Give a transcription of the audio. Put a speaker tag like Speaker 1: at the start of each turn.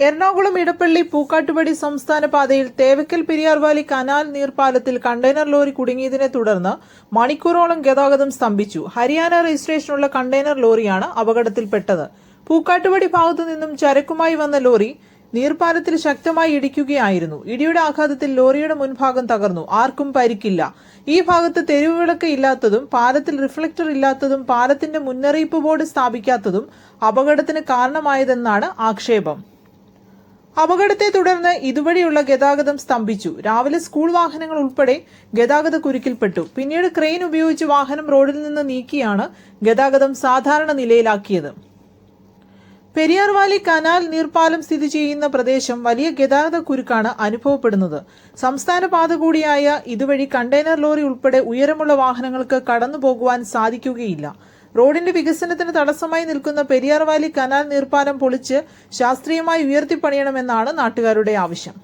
Speaker 1: എറണാകുളം ഇടപ്പള്ളി പൂക്കാട്ടുപടി സംസ്ഥാന പാതയിൽ തേവക്കൽ പെരിയാർവാലി കനാൽ നീർപ്പാലത്തിൽ കണ്ടെയ്നർ ലോറി കുടുങ്ങിയതിനെ തുടർന്ന് മണിക്കൂറോളം ഗതാഗതം സ്തംഭിച്ചു. ഹരിയാന രജിസ്ട്രേഷനുള്ള കണ്ടെയ്നർ ലോറിയാണ് അപകടത്തിൽപ്പെട്ടത്. പൂക്കാട്ടുപടി ഭാഗത്തു നിന്നും ചരക്കുമായി വന്ന ലോറി നീർപ്പാലത്തിൽ ശക്തമായി ഇടിക്കുകയായിരുന്നു. ഇടിയുടെ ആഘാതത്തിൽ ലോറിയുടെ മുൻഭാഗം തകർന്നു. ആർക്കും പരിക്കില്ല. ഈ ഭാഗത്ത് തെരുവുവിളക്ക് ഇല്ലാത്തതും പാലത്തിൽ റിഫ്ലക്ടർ ഇല്ലാത്തതും പാലത്തിന്റെ മുന്നറിയിപ്പ് ബോർഡ് സ്ഥാപിക്കാത്തതും അപകടത്തിന് കാരണമായതെന്നാണ് ആക്ഷേപം. അപകടത്തെ തുടർന്ന് ഇതുവഴിയുള്ള ഗതാഗതം സ്തംഭിച്ചു. രാവിലെ സ്കൂൾ വാഹനങ്ങൾ ഉൾപ്പെടെ ഗതാഗത കുരുക്കിൽപ്പെട്ടു. പിന്നീട് ക്രെയിൻ ഉപയോഗിച്ച് വാഹനം റോഡിൽ നിന്ന് നീക്കിയാണ് ഗതാഗതം സാധാരണ നിലയിലാക്കിയത്. പെരിയാർ വാലി കനാൽ നീർപ്പാലം സ്ഥിതി ചെയ്യുന്ന പ്രദേശം വലിയ ഗതാഗത കുരുക്കാണ് അനുഭവപ്പെടുന്നത്. സംസ്ഥാന പാത കൂടിയായ ഇതുവഴി കണ്ടെയ്നർ ലോറി ഉൾപ്പെടെ ഉയരമുള്ള വാഹനങ്ങൾക്ക് കടന്നു പോകുവാൻ സാധിക്കുകയില്ല. റോഡിന്റെ വികസനത്തിന് തടസ്സമായി നിൽക്കുന്ന പെരിയാർവാലി കനാൽ നീർപ്പാലം പൊളിച്ച് ശാസ്ത്രീയമായി ഉയർത്തിപ്പണിയണമെന്നാണ് നാട്ടുകാരുടെ ആവശ്യം